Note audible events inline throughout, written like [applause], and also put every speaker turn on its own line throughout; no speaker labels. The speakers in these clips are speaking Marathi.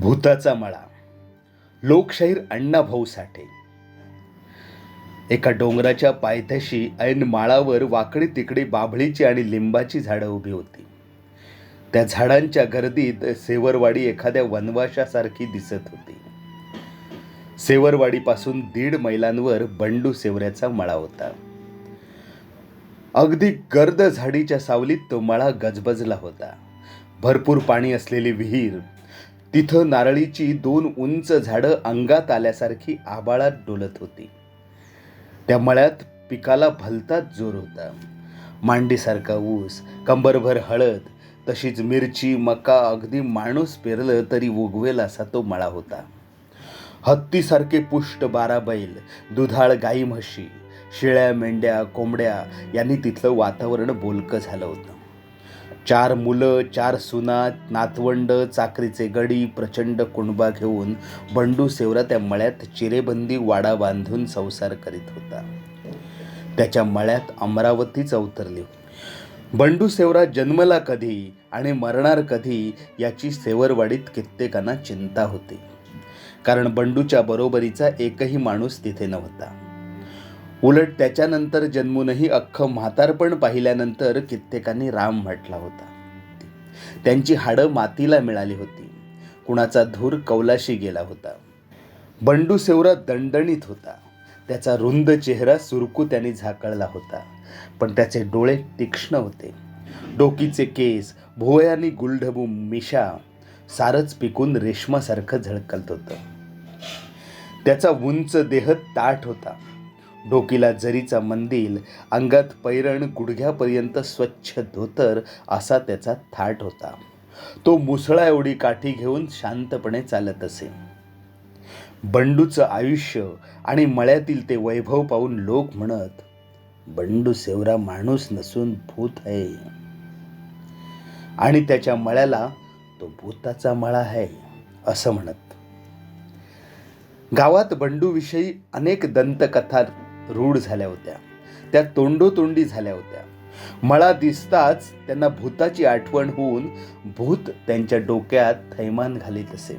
भूताचा मळा. लोकशाहीर अण्णाभाऊ साठे. एका डोंगराच्या पायथ्याशी ऐन माळावर वाकडी तिकडी बाभळीची आणि लिंबाची झाडं उभी होती. त्या झाडांच्या गर्दीत सेवरवाडी एखाद्या वनवाशासारखी दिसत होती. सेवरवाडीपासून दीड मैलांवर बंडू सेवऱ्याचा मळा होता. अगदी गर्द झाडीच्या सावलीत तो मळा गजबजला होता. भरपूर पाणी असलेली विहीर तिथं नारळीची दोन उंच झाडं अंगात आल्यासारखी आबाळात डोलत होती. त्या मळ्यात पिकाला भलताच जोर होता. मांडीसारखा ऊस कंबरभर हळद तशीच मिरची मका अगदी माणूस पेरलं तरी उगवेल असा तो मळा होता. हत्तीसारखे पुष्ट बारा बैल दुधाळ गाई म्हशी शेळ्या मेंढ्या कोंबड्या यांनी तिथलं वातावरण बोलकं झालं होतं. चार मुलं चार सुना नातवंड चाकरीचे गडी प्रचंड कुणबा घेऊन बंडू सेवरा त्या मळ्यात चिरेबंदी वाडा बांधून संसार करीत होता. त्याच्या मळ्यात अमरावतीच अवतरली. बंडू सेवरा जन्मला कधी आणि मरणार कधी याची सेवरवाडीत कित्येकांना चिंता होती. कारण बंडूच्या बरोबरीचा एकही माणूस तिथे नव्हता. उलट त्याच्यानंतर जन्मूनही अख्खं म्हातारपण पाहिल्यानंतर कित्येकांनी राम म्हटला होता. त्यांची हाडं मातीला मिळाली होती. कुणाचा धूर कौलाशी गेला होता. बंडू सेवरा दणदणीत होता. त्याचा रुंद चेहरा सुरकू त्याने झाकळला होता. पण त्याचे डोळे तीक्ष्ण होते. डोकीचे केस भोवयानी गुलढबू मिशा सारच पिकून रेशमासारखं झळकत होतं. त्याचा उंच देह ताठ होता. डोकीला जरीचा मंदिल अंगात पैरण गुडघ्यापर्यंत स्वच्छ धोतर असा त्याचा थाट होता. तो मुसळा एवढी काठी घेऊन शांतपणे चालत असे. बंडूचं आयुष्य आणि मळ्यातील ते वैभव पाहून लोक म्हणत बंडू सेवरा माणूस नसून भूत आहे. आणि त्याच्या मळ्याला तो भूताचा मळा आहे असं म्हणत. गावात बंडूविषयी अनेक दंतकथा रूढ झाल्या होत्या. त्या तोंडोतोंडी झाल्या होत्या. मला दिसताच त्यांना भूताची आठवण होऊन भूत त्यांच्या डोक्यात थैमान घालीत असे.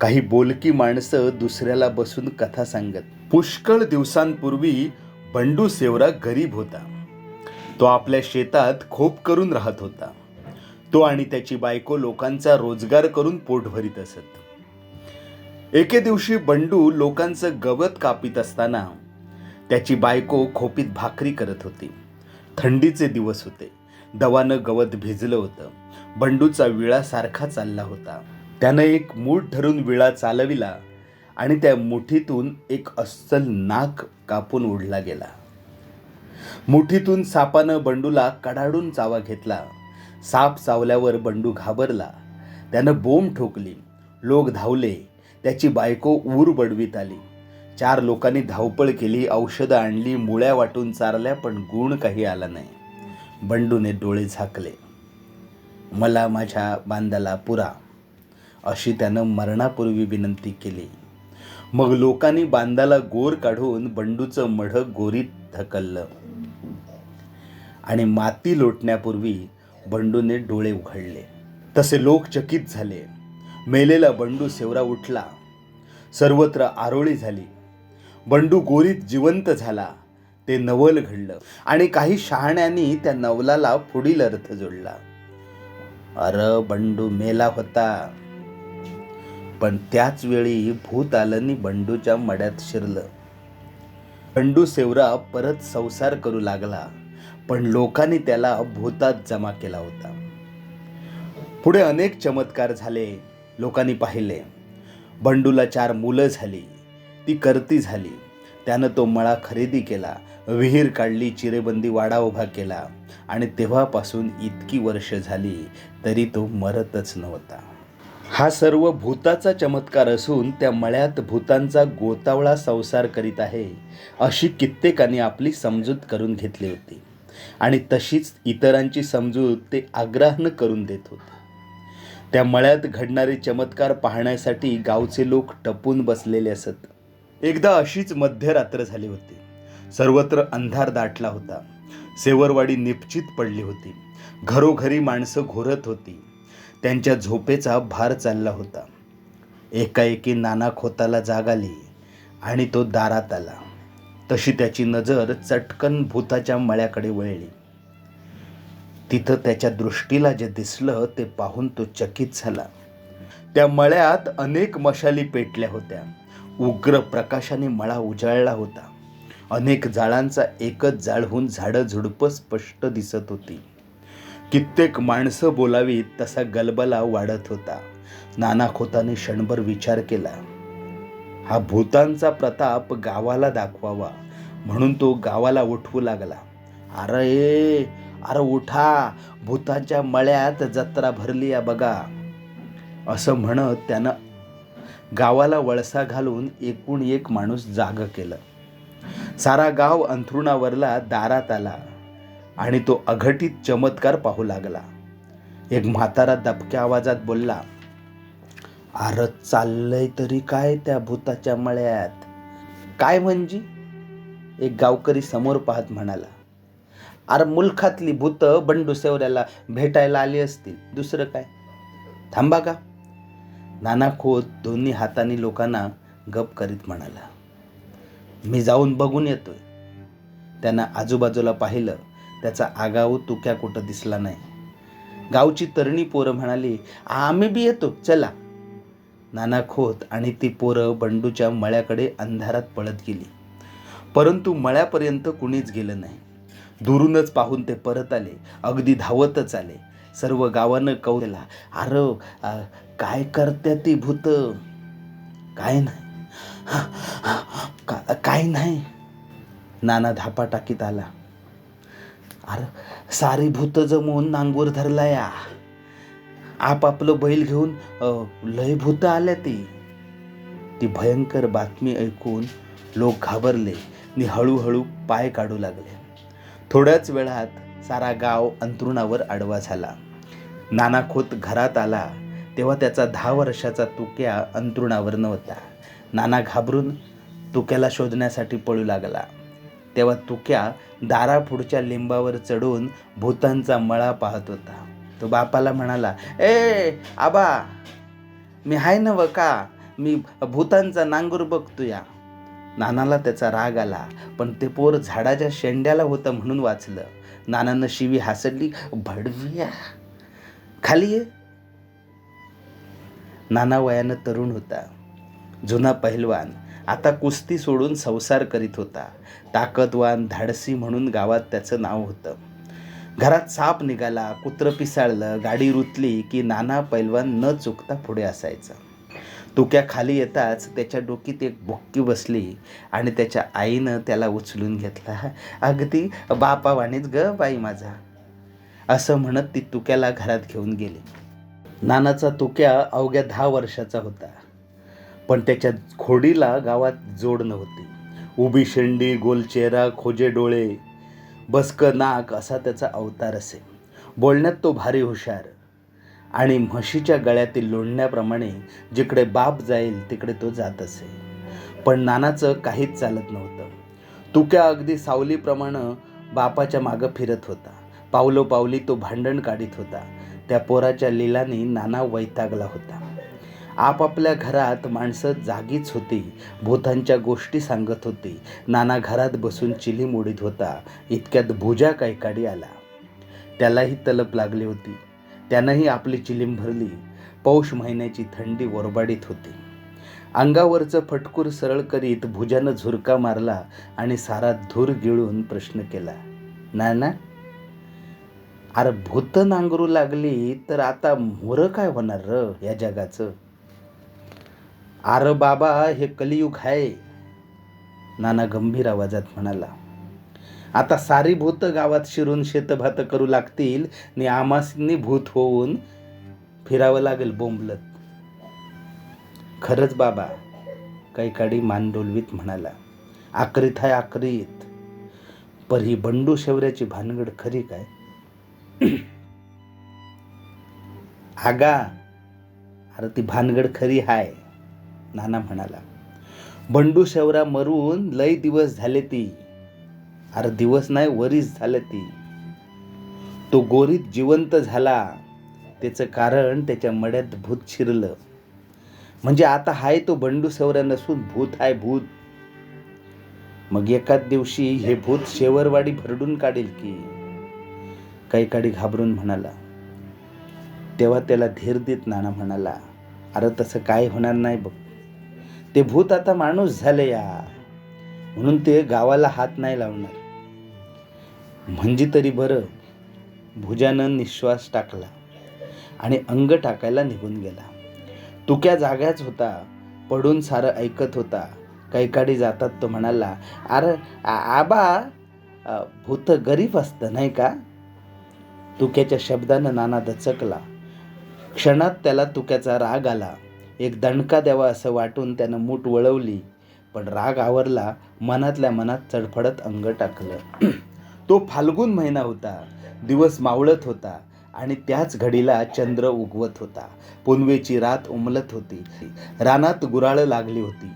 काही बोलकी माणसं दुसऱ्याला बसून कथा सांगत. पुष्कळ दिवसांपूर्वी बंडू सेवरा गरीब होता. तो आपल्या शेतात खोप करून राहत होता. तो आणि त्याची बायको लोकांचा रोजगार करून पोट भरीत असत. एके दिवशी बंडू लोकांचं गवत कापीत असताना त्याची बायको खोपीत भाकरी करत होती. थंडीचे दिवस होते. दवानं गवत भिजलं होतं. बंडूचा विळा सारखा चालला होता. त्यानं एक मूठ धरून विळा चालविला आणि त्या मुठीतून एक अस्सल नाक कापून ओढला गेला. मुठीतून सापानं बंडूला कडाडून चावा घेतला. साप चावल्यावर बंडू घाबरला. त्यानं बोंब ठोकली. लोक धावले. त्याची बायको ऊर बडवीत आली. चार लोकांनी धावपळ केली औषधं आणली मुळ्या वाटून चारल्या पण गुण काही आला नाही. बंडूने डोळे झाकले. मला माझ्या बांधाला पुरा. अशी त्यानं मरणापूर्वी विनंती केली. मग लोकांनी बांधाला गोर काढून बंडूचं मढ गोरीत ढकललं. आणि माती लोटण्यापूर्वी बंडूने डोळे उघडले. तसे लोक चकित झाले. मेलेला बंडू सेवरा उठला. सर्वत्र आरोळी झाली. बंडू गोरीत जिवंत झाला. ते नवल घडलं आणि काही शहाण्यांनी त्या नवलाला पुढील अर्थ जोडला. अर बंडू मेला होता. पण त्याच वेळी भूत आलंनी बंडूच्या मड्यात शिरलं. बंडू सेवरा परत संसार करू लागला. पण लोकांनी त्याला भूतात जमा केला होता. पुढे अनेक चमत्कार झाले. लोकांनी पाहिले. बंडूला चार मुलं झाली. ती करती झाली. त्यानं तो मळा खरेदी केला. विहीर काढली चिरेबंदी वाडा उभा केला आणि तेव्हापासून इतकी वर्ष झाली तरी तो मरतच नव्हता. हा सर्व भूताचा चमत्कार असून त्या मळ्यात भूतांचा गोतावळा संसार करीत आहे अशी कित्येकांनी आपली समजूत करून घेतली होती. आणि तशीच इतरांची समजूत ते आग्रहानं करून देत होते. त्या मळ्यात घडणारे चमत्कार पाहण्यासाठी गावचे लोक टपून बसलेले असत. एकदा अशीच मध्यरात्र झाली होती. सर्वत्र अंधार दाटला होता. सेवरवाडी निपचित पडली होती. घरोघरी माणसं घोरत होती. त्यांच्या झोपेचा भार चालला होता. एकाएकी नाना खोताला जाग आली आणि तो दारात आला. तशी त्याची नजर चटकन भूताच्या मळ्याकडे वळली. तिथं त्याच्या दृष्टीला जे दिसलं ते पाहून तो चकित झाला. त्या मळ्यात अनेक मशाली पेटल्या होत्या. उग्र प्रकाशाने मळा उजाळला होता. अनेक जाळांचा एकच जाळ होऊन झाडं झुडपं स्पष्ट दिसत होती. कित्येक माणसं बोलावीत तसा गलबला वाढत होता. नाना खोताने क्षणभर विचार केला. हा भूतांचा प्रताप गावाला दाखवावा म्हणून तो गावाला उठवू लागला. अरे अरे उठा भूतांच्या मळ्यात जत्रा भरली या बघा. असं म्हणत त्यानं गावाला वळसा घालून एकूण एक माणूस जाग केलं. सारा गाव अंथरुणावरला दारात आला आणि तो अघटित चमत्कार पाहू लागला. एक म्हातारा दबक्या आवाजात बोलला अरे चाललंय तरी काय त्या भूताच्या मळ्यात? काय म्हणजे? एक गावकरी समोर पाहत म्हणाला अरे मुलखातली भूत बंडू सेवऱ्याला भेटायला आली असतील. दुसरं काय? थांबा का? नाना खोत दोन्ही हाताने लोकांना गप करीत म्हणाला मी जाऊन बघून येतोय. त्यानं आजूबाजूला पाहिलं त्याचा आगाऊ तुक्या कुठं दिसला नाही. गावची तरणी पोरं म्हणाली आम्ही बी येतो चला. नाना खोत आणि ती पोरं बंडूच्या मळ्याकडे अंधारात पळत गेली. परंतु मळ्यापर्यंत कुणीच गेलं नाही. दुरूनच पाहून ते परत आले. अगदी धावतच आले. सर्व गावानं कौला. अरे काय करत्या ती भूत? काय नाही. काय नाही. नाना धापा टाकीत आला. अरे सारी भूत जमवून नांगूर धरला या आपापलं बैल घेऊन लय भूत आल्या ती. ती भयंकर बातमी ऐकून लोक घाबरले. आणि हळूहळू पाय काढू लागले. थोड्याच वेळात सारा गाव अंथरुणावर आडवा झाला. नाना खोत घरात आला तेव्हा त्याचा दहा वर्षाचा तुक्या अंथरुणावर नव्हता. नाना घाबरून तुक्याला शोधण्यासाठी पळू लागला. तेव्हा तुक्या दारापुढच्या लिंबावर चढून भूतांचा मळा पाहत होता. तो बापाला म्हणाला ए आबा मी हाय नव का? मी भूतांचा नांगूर बघतो या नानाला त्याचा राग आला पण ते पोर झाडाच्या शेंड्याला होतं म्हणून वाचलं. नानानं शिवी हासडली भडविया खाली ये. नाना वयानं तरुण होता. जुना पहिलवान आता कुस्ती सोडून संसार करीत होता. ताकदवान धाडसी म्हणून गावात त्याचं नाव होतं. घरात साप निघाला कुत्रं पिसाळलं गाडी रुतली की नाना पैलवान न चुकता पुढे असायचा. तुक्या खाली येताच त्याच्या डोकीत एक भुक्की बसली आणि त्याच्या आईनं त्याला उचलून घेतला. अगदी बापावाणीच ग बाई माझा. असं म्हणत ती तुक्याला घरात घेऊन गेली. नानाचा तुक्या अवघ्या दहा वर्षाचा होता. पण त्याच्या खोडीला गावात जोड नव्हती. उभी शेंडी गोल चेहरा खोजे डोळे बसक नाक असा त्याचा अवतार असे. बोलण्यात तो भारी हुशार. आणि म्हशीच्या गळ्यातील लोंढण्याप्रमाणे जिकडे बाप जाईल तिकडे तो जात असे. पण नानाचं काहीच चालत नव्हतं. तुक्या अगदी सावलीप्रमाणे बापाच्या मागं फिरत होता. पावलो पावली तो भांडण काढीत होता. त्या पोराच्या लिलाने नाना वैतागला होता. आपापल्या घरात माणसं जागीच होती. भूतांच्या गोष्टी सांगत होती. नाना घरात बसून चिली मोडीत होता. इतक्यात भुजा कायकाडी आला. त्यालाही तलप लागली होती. त्यानंही आपली चिलीम भरली. पौष महिन्याची थंडी ओरबाडीत होती. अंगावरचं फटकूर सरळ करीत भुजानं झुरका मारला आणि सारा धूर गिळून प्रश्न केला ना ना अरे भूत नांगरू लागली तर आता मोर काय होणार र या जगाचं? अरे बाबा हे कलियुग आहे नाना गंभीर आवाजात म्हणाला आता सारी भूत गावात शिरून शेतभात करू लागतील आणि आमासनी भूत होऊन फिरावं लागेल बोंबलत. खरंच बाबा कैकाडी मान डोलवीत म्हणाला आकरीत आहे आकरीत पर ही बंडू शेवऱ्याची भानगड खरी काय? आगा अरे ती भानगड खरी हाय नाना म्हणाला. बंडू शेवरा मरून लय दिवस झाले ती. अरे दिवस नाही वरीस झालं ती. तो गोरीत जिवंत झाला. त्याचं कारण त्याच्या मड्यात भूत शिरलं. म्हणजे आता हाय तो बंडू सवरा नसून भूत आहे भूत. मग एकाच दिवशी हे भूत शेवरवाडी भरडून काढेल की? काही काडी घाबरून म्हणाला. तेव्हा त्याला धीर देत नाना म्हणाला अरे तसं काय होणार नाही बघ. ते भूत आता माणूस झाले या. म्हणून ते गावाला हात नाही लावणार. म्हणजे तरी बरं. भुजानं निश्वास टाकला आणि अंग टाकायला निघून गेला. तुक्या जाग्याच होता पडून सारं ऐकत होता. काही काडी जातात तो म्हणाला अरे आबा भूत गरीब असतं नाही का? तुक्याच्या शब्दानं नाना दचकला. क्षणात त्याला तुक्याचा राग आला. एक दणका द्यावा असं वाटून त्यानं मूठ वळवली पण राग आवरला मनातल्या मनात चडफडत अंग टाकलं. तो फाल्गुन महिना होता. दिवस मावळत होता आणि त्याच घडीला चंद्र उगवत होता. पुनवेची रात उमलत होती. रानात गुराळं लागली होती.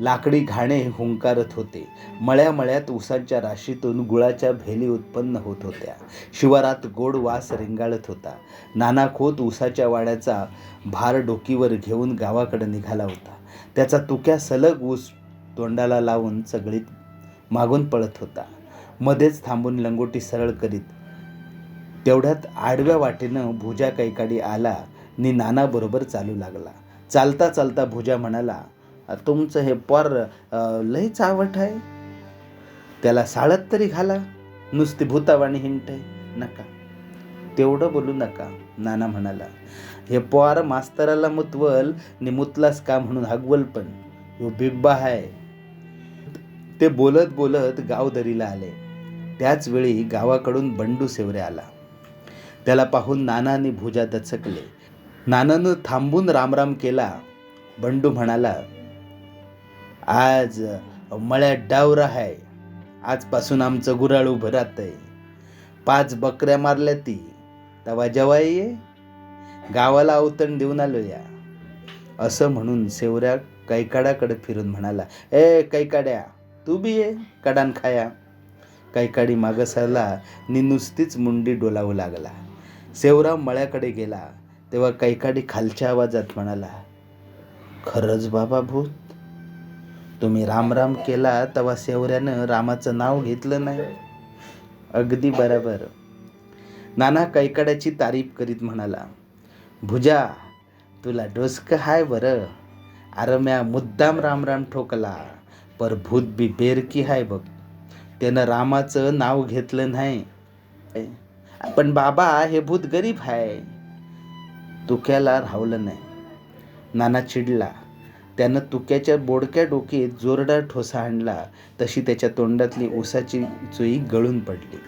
लाकडी घाणे हुंकारत होते. मळ्या मळ्यात उसांच्या राशीतून गुळाच्या भेली उत्पन्न होत होत्या. शिवारात गोड वास रिंगाळत होता. नाना खोत उसाच्या वाड्याचा भार डोकीवर घेऊन गावाकडे निघाला होता. त्याचा तुक्या सलग ऊस तोंडाला लावून सगळीत मागून पळत होता. मध्येच थांबून लंगोटी सरळ करीत. तेवढ्यात आडव्या वाटेनं भुजा कैकाडी आला नि नानाबरोबर चालू लागला. चालता चालता भुजा म्हणाला तुमचं हे पर लई चावट आहे. त्याला साळत तरी घाला. नुसती भूतावाणी हिंट आहे नका. तेवढं बोलू नका नाना म्हणाला. हे पोर मास्तराला मुतवल नि मुतलास का म्हणून हगवल पण. ह्यो बिब्बा आहे ते बोलत बोलत गाव दरीला आले. त्याचवेळी गावाकडून बंडू सेवरे आला. त्याला पाहून नानाने भुजा दचकले. नानानं थांबून रामराम केला. बंडू म्हणाला आज मळ्यात डावरा आहे आजपासून आमचं गुराळ उभं राहतंय. पाच बकऱ्या मारल्या ती. तवा जेव्हा ये. गावाला अवतण देऊन आलो या असं म्हणून सेवऱ्या कैकाड्याकडे फिरून म्हणाला ए कैकाड्या तू बी ये कडान खाया. कैकाडी मागं सरला नि नुसतीच मुंडी डोलावू लागला. सेवराम मळ्याकडे गेला तेव्हा कैकाडी खालच्या आवाजात म्हणाला खरंच बाबा भूत तुम्ही रामराम केला तेव्हा सेवऱ्यानं रामाचं नाव घेतलं नाही. अगदी बरोबर. नाना कैकाड्याची तारीफ करीत म्हणाला भुजा तुला डोसकं हाय बरं. अरे म्या मुद्दाम रामराम ठोकला पर भूत बी बेरकी हाय बघ. त्यानं रामाचं नाव घेतलं नाही. पण बाबा हे भूत गरीब आहे तुक्याला राहवलं नाही. नाना चिडला. त्यानं तुक्याच्या बोडक्या डोकीत जोरदार ठोसा आणला. तशी त्याच्या तोंडातली ऊसाची चुई गळून पडली.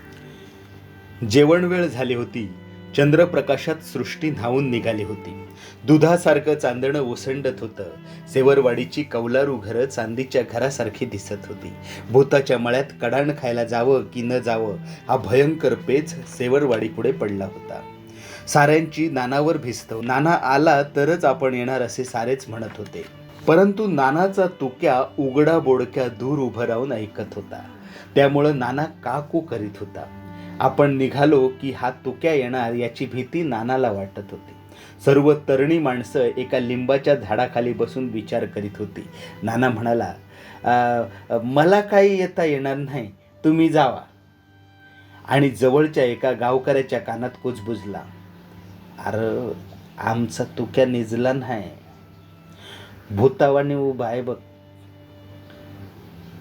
जेवण वेळ झाली होती. चंद्रप्रकाशात सृष्टी न्हावून निघाली होती. दुधासारखं चांदणं ओसंडत होतं. सेवरवाडीची कौलारू घरं चांदीच्या घरासारखी दिसत होती. भूताच्या मळ्यात कडाण खायला जावं की न जावं हा भयंकर पेच सेवरवाडीपुढे पडला होता. साऱ्यांची नानावर भिस्तव नाना आला तरच आपण येणार असे सारेच म्हणत होते. परंतु नानाचा तुक्या उघडा बोडक्या दूर उभं राहून ऐकत होता. त्यामुळं नाना काकू करीत होता. आपण निघालो की हा तुक्या येणार याची भीती नानाला वाटत होती. सर्व तरुणी माणसं एका लिंबाच्या झाडाखाली बसून विचार करीत होती. नाना म्हणाला मला काही येता येणार नाही तुम्ही जावा. आणि जवळच्या एका गावकऱ्याच्या कानात कुजबुजला अरे आमचा तुक्या निजला नाही. भूतावाने उभा आहे बघ.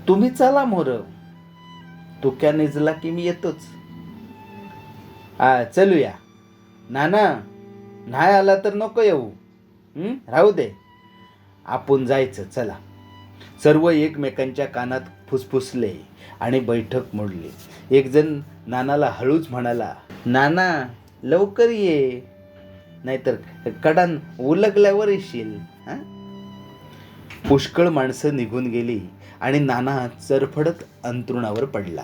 तुम्ही चला मोर. तुक्या निजला की मी येतोच. हा चलूया. नाना नाही आला तर नको येऊ. राहू दे. आपण जायचं चला. सर्व एकमेकांच्या कानात फुसफुसले आणि बैठक मोडली. एकजण नानाला हळूच म्हणाला नाना लवकर ये. नाहीतर कडान उलगल्यावर येशील. हां? पुष्कळ माणसं निघून गेली आणि नाना चरफडत अंतरुणावर पडला.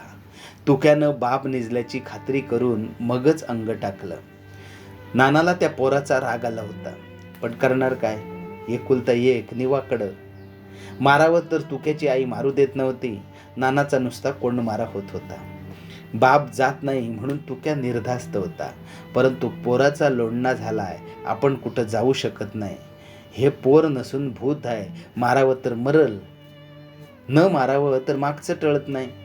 तुक्यानं बाप निजल्याची खात्री करून मगच अंग टाकलं. नानाला त्या पोराचा राग आला होता. पण करणार काय? एकुलता एक निवाकडं. मारावं तर तुक्याची आई मारू देत नव्हती. नानाचा नुसता कोंड मारा होत होता. बाप जात नाही म्हणून तुक्या निर्धास्त होता. परंतु पोराचा लोंढा झालाय. आपण कुठं जाऊ शकत नाही. हे पोर नसून भूत आहे. मारावं तर मरल. न मारावं तर मागचं टळत नाही.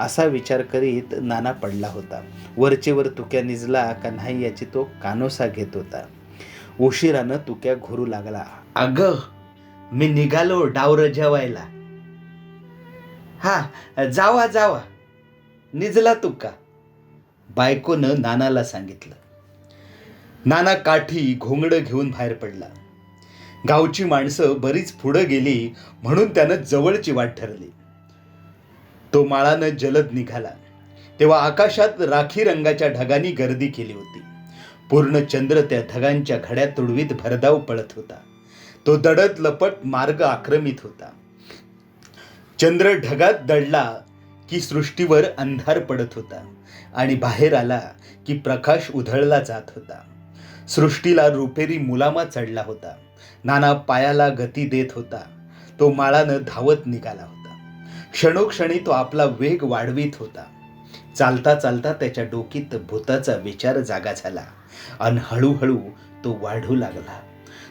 असा विचार करीत नाना पडला होता. वरचेवर तुक्या निजला का नाही याची तो कानोसा घेत होता. उशिरानं तुक्या घोरू लागला. अग मी निघालो डावर जेवायला. हा जावा जावा. निजला तुका. बायकोनं नानाला सांगितलं. नाना काठी घोंगडं घेऊन बाहेर पडला. गावची माणसं बरीच पुढं गेली म्हणून त्यानं जवळची वाट ठरली. तो माळानं जलद निघाला. तेव्हा आकाशात राखी रंगाच्या ढगांनी गर्दी केली होती. पूर्ण चंद्र त्या ढगांच्या घड्या तुडवीत भरधाव पळत होता. तो दडत लपट मार्ग आक्रमित होता. चंद्र ढगात दडला की सृष्टीवर अंधार पडत होता आणि बाहेर आला की प्रकाश उधळला जात होता. सृष्टीला रुपेरी मुलामा चढला होता. नाना पायाला गती देत होता. तो माळानं धावत निघाला होता. क्षणोक्षणी तो आपला वेग वाढवीत होता. चालता चालता त्याच्या डोकीत भूताचा विचार जागा झाला आणि हळूहळू तो वाढू लागला.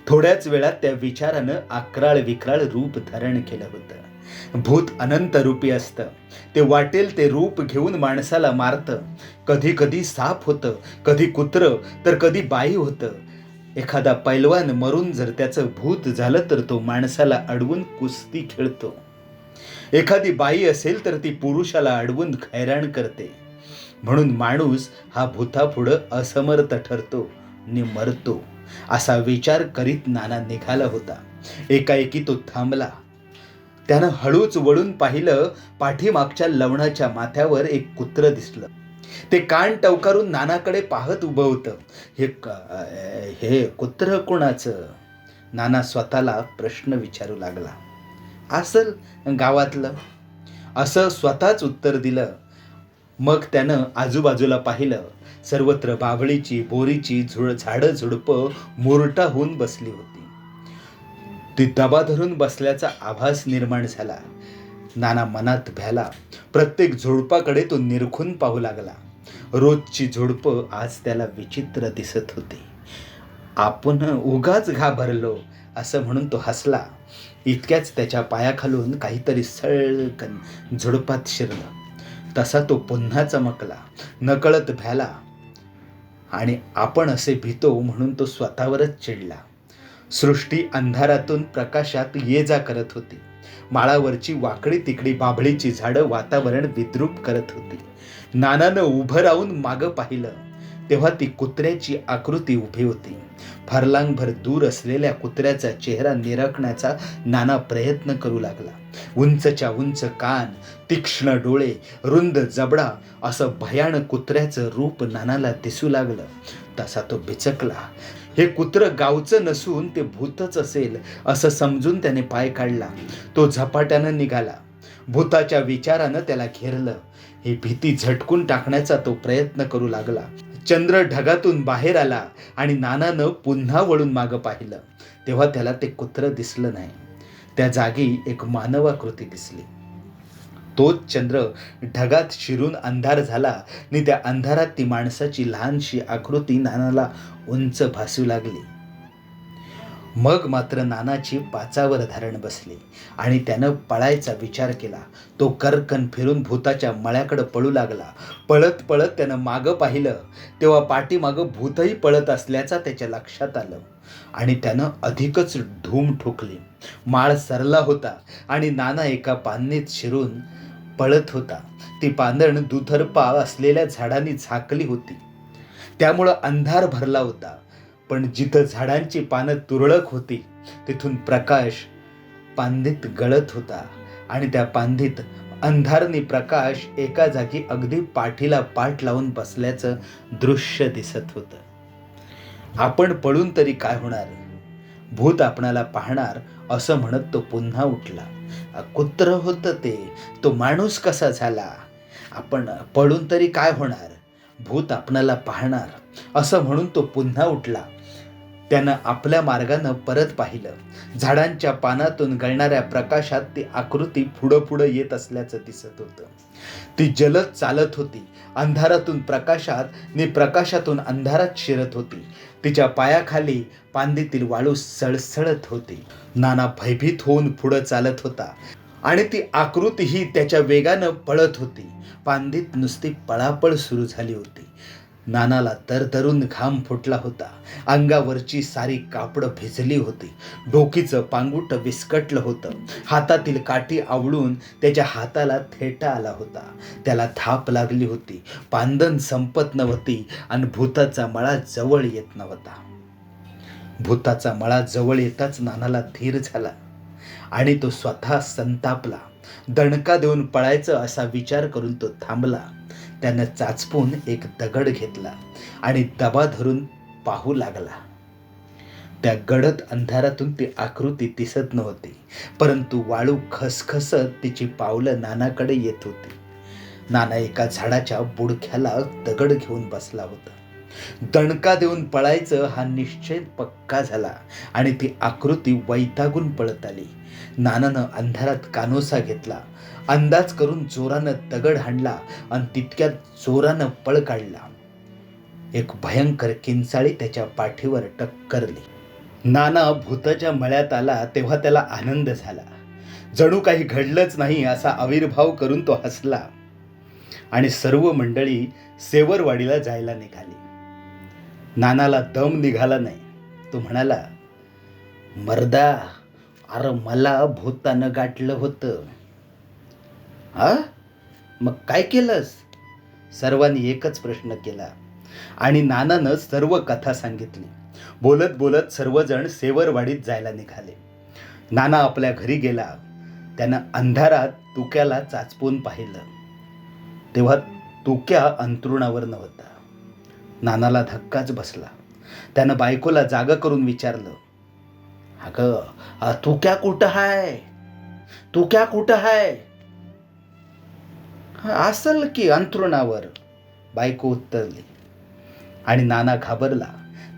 थोड्याच वेळात त्या विचारानं आक्राळ विक्राळ रूप धारण केलं होतं. भूत अनंत रूपी असतं. ते वाटेल ते रूप घेऊन माणसाला मारतं. कधी कधी साप होतं कधी कुत्र तर कधी बाई होतं. एखादा पैलवान मरून जर त्याचं भूत झालं तर तो माणसाला अडवून कुस्ती खेळतो. एखादी बाई असेल तर ती पुरुषाला अडवून खैराण करते. म्हणून माणूस हा भूतापुढं असमर्थ ठरतो नि मरतो असा विचार करीत नाना निघाला होता. एकाएकी तो थांबला. त्यानं हळूच वळून पाहिलं पाठीमागच्या लवणाच्या माथ्यावर एक कुत्र दिसलं. ते कान टवकारून नानाकडे पाहत उभं होतं. हे हे कुत्र कोणाचं? नाना स्वतःला प्रश्न विचारू लागला. असल गावातलं असं स्वतःच उत्तर दिलं. मग त्यानं आजूबाजूला पाहिलं सर्वत्र बाभळीची बोरीची झुळ झाडं झुडपं मुरटा होऊन बसली होती. ती दबा धरून बसल्याचा आभास निर्माण झाला. नाना मनात भ्याला. प्रत्येक झुडपाकडे तो निरखून पाहू लागला. रोजची झुडपं आज त्याला विचित्र दिसत होती. आपण उगाच घाबरलो असं म्हणून तो हसला. इतक्याच त्याच्या पायाखालून काहीतरी सळकन झुडपात शिरलं. तसा तो पुन्हा चमकला नकळत भ्याला आणि आपण असे भीतो म्हणून तो स्वतःवरच चिडला. सृष्टी अंधारातून प्रकाशात ये जा करत होती. माळावरची वाकडी तिकडी बाभळीची झाडं वातावरण विद्रूप करत होती. नानानं उभं राहून मागं पाहिलं. तेव्हा ती कुत्र्याची आकृती उभी होती. फरलांगभर दूर असलेल्या कुत्र्याचा चेहरा निरखण्याचा नाना प्रयत्न करू लागला. उंचच्या उंच कान तीक्ष्ण डोळे रुंद जबडा असं भयानक कुत्र्याचं रूप नानाला दिसू लागलं. तसा तो बिचकला. हे कुत्र गावचं नसून ते भूतच असेल असं समजून त्याने पाय काढला. तो झपाट्यानं निघाला. भूताच्या विचारानं त्याला घेरलं. ही भीती झटकून टाकण्याचा तो प्रयत्न करू लागला. चंद्र ढगातून बाहेर आला आणि नानानं पुन्हा वळून मागं पाहिलं. तेव्हा त्याला ते कुत्र दिसलं नाही. त्या जागी एक मानवाकृती दिसली. तोच चंद्र ढगात शिरून अंधार झाला आणि त्या अंधारात ती माणसाची लहानशी आकृती नानाला उंच भासू लागली. मग मात्र नानाची पाचावर धारण बसली. आणि त्यानं पळायचा विचार केला. तो करकन फिरून भूताच्या मळ्याकडं पळू लागला. पळत पळत त्यानं मागं पाहिलं. तेव्हा पाठीमागं भूतही पळत असल्याचा त्याच्या लक्षात आलं. आणि त्यानं अधिकच धूम ठोकली. माळ सरला होता आणि नाना एका पान्नीत शिरून पळत होता. ती पांदण दुथरपा असलेल्या झाडांनी झाकली होती. त्यामुळं अंधार भरला होता. पण जिथं झाडांची पानं तुरळक होती तिथून प्रकाश पांधीत गळत होता. आणि त्या पांधीत अंधारनी प्रकाश एका जागी अगदी पाठीला पाठ लावून बसल्याचं दृश्य दिसत होतं. आपण पळून तरी काय होणार? भूत आपणाला पाहणार असं म्हणत तो पुन्हा उठला. कुत्र होतं ते? तो माणूस कसा झाला? आपण पळून तरी काय होणार? भूत आपणाला पाहणार असं म्हणून तो पुन्हा उठला. त्यानं आपल्या मार्गानं परत पाहिलं. झाडांच्या पानातून गळणाऱ्या प्रकाशात ती आकृती पुढं पुढं येत असल्याचं दिसत होतं. ती जलद चालत होती. अंधारातून प्रकाशात नि प्रकाशातून अंधारात शिरत होती. तिच्या पायाखाली पांदीतील वाळू सळसळत होती. नाना भयभीत होऊन पुढं चालत होता. आणि ती आकृतीही त्याच्या वेगानं पळत होती. पांदीत नुसती पळापळ सुरू झाली होती. नानाला तरतरून घाम फुटला होता. अंगावरची सारी कापडं भिजली होती. डोकीचं पांगुट विस्कटलं होतं. हातातील काठी आवळून त्याच्या हाताला थेटा आला होता. त्याला थाप लागली होती. पांदन संपत नव्हती आणि भूताचा मळा जवळ येत नव्हता. भूताचा मळा जवळ येताच नानाला धीर झाला आणि तो स्वतः संतापला. दणका देऊन पळायचं असा विचार करून तो थांबला. त्यानं चाचपून एक दगड घेतला आणि दबा धरून पाहू लागला. त्या गडद अंधारातून ती आकृती दिसत नव्हती परंतु वाळू खसखसत तिची पावलं नानाकडे येत होती. नाना एका झाडाच्या बुडख्याला दगड घेऊन बसला होता. दणका देऊन पळायचं हा निश्चय पक्का झाला आणि ती आकृती वैतागून पळत आली. नानानं अंधारात कानोसा घेतला. अंदाज करून जोरानं दगड हाणला आणि तितक्यात जोरानं पळ काढला. एक भयंकर किंचाळी त्याच्या पाठीवर टक्करली. नाना भूताच्या मळ्यात आला तेव्हा त्याला आनंद झाला. जणू काही घडलंच नाही असा आविर्भाव करून तो हसला. आणि सर्व मंडळी सेवरवाडीला जायला निघाली. नानाला दम निघाला नाही. तो म्हणाला मर्दा अरे मला भूतानं गाठलं होतं. हा मग काय केलंस? सर्वांनी एकच प्रश्न केला. आणि नानानं सर्व कथा सांगितली. बोलत बोलत सर्वजण सेवरवाडीत जायला निघाले. नाना आपल्या घरी गेला. त्यानं अंधारात तुक्याला चाचपून पाहिलं. तेव्हा तुक्या अंतरुणावर नव्हता. नानाला धक्काच बसला. त्यानं बायकोला जाग करून विचारलं अगं तू क्या कुठं हाय? तू क्या कुठं हाय? असल की अंथरुणावर. बायको उत्तरली. आणि नाना घाबरला.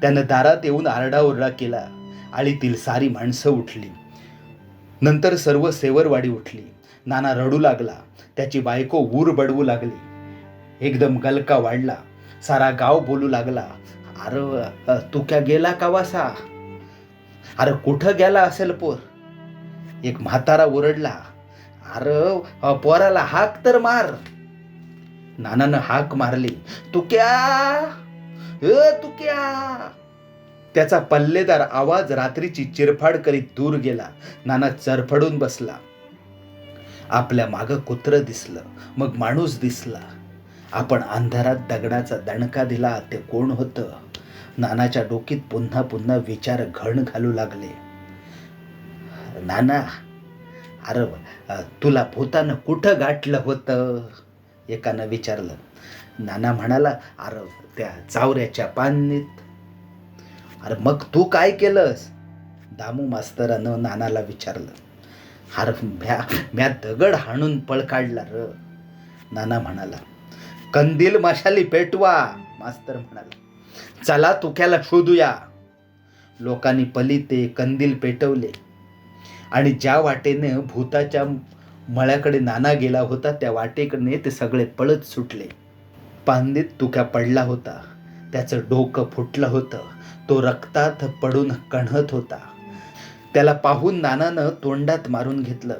त्यानं दारात येऊन आरडाओरडा केला. आळीतील सारी माणसं उठली. नंतर सर्व सेवरवाडी उठली. नाना रडू लागला. त्याची बायको ऊर बडवू लागली. एकदम गलका वाढला. सारा गाव बोलू लागला. अरे तू क्या गेला का वासा? अरे कुठं गेला असेल पोर? एक म्हातारा ओरडला. अरे पोराला हाक तर मार. नानानं हाक मारली. तुक्या ए तुक्या त्याचा पल्लेदार आवाज रात्रीची चिरफाड करीत दूर गेला. नाना चरफडून बसला. आपल्या माग कुत्र दिसलं. मग माणूस दिसला. आपण अंधारात दगडाचा दणका दिला ते कोण होतं? नानाच्या डोकीत पुन्हा पुन्हा विचार घण घालू लागले. नाना अरे तुला भूतानं कुठं गाठलं होतं? एकानं विचारलं. नाना म्हणाला अरे त्या चावऱ्याच्या पाननीत. अरे मग तू काय केलंस? दामू मास्तरानं नानाला विचारलं. अरे म्या म्या दगड हाणून पळ काढला र. नाना म्हणाला कंदील मशाली पेटवा मास्तर म्हणाला. चला तुक्याला शोधूया. लोकांनी पलिते कंदील पेटवले. आणि ज्या वाटेने भूताच्या मळ्याकडे नाना गेला होता त्या वाटेकडे ते सगळे पळत सुटले. पांदीत तुक्या पडला होता. त्याचं डोकं फुटलं होतं. तो रक्तात पडून कणहत होता. त्याला पाहून नानानं तोंडात मारून घेतलं.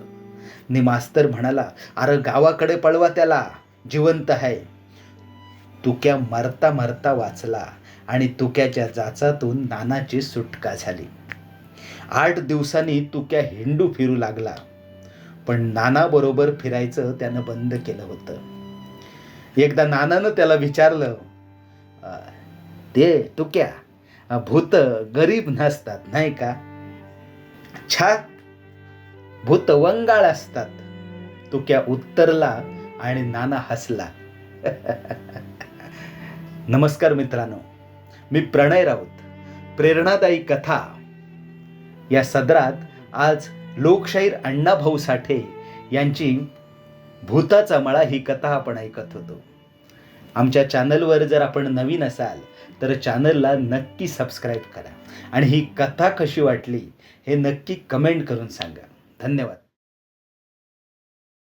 नि मास्तर म्हणाला अरे गावाकडे पळवा त्याला. जिवंत आहे. तुक्या मरता मरता वाचला आणि तुक्याच्या जाचातून नानाची सुटका झाली. आठ दिवसांनी तुक्या हिंडू फिरू लागला. पण नानाबरोबर फिरायचं त्यानं बंद केलं होतं. एकदा नानानं त्याला विचारलं ते तुक्या भूत गरीब नसतात नाही का? छा भूत वंगाळ असतात. तुक्या उत्तरला आणि नाना हसला. [laughs] नमस्कार मित्रांनो मी प्रणय राऊत. प्रेरणादायी कथा या सदरात आज लोकशाहीर अण्णाभाऊ साठे यांची भूताचा मळा ही कथा आपण ऐकत होतो. आमच्या चॅनलवर जर आपण नवीन असाल तर चॅनलला नक्की सबस्क्राईब करा. आणि ही कथा कशी वाटली हे नक्की कमेंट करून सांगा. धन्यवाद.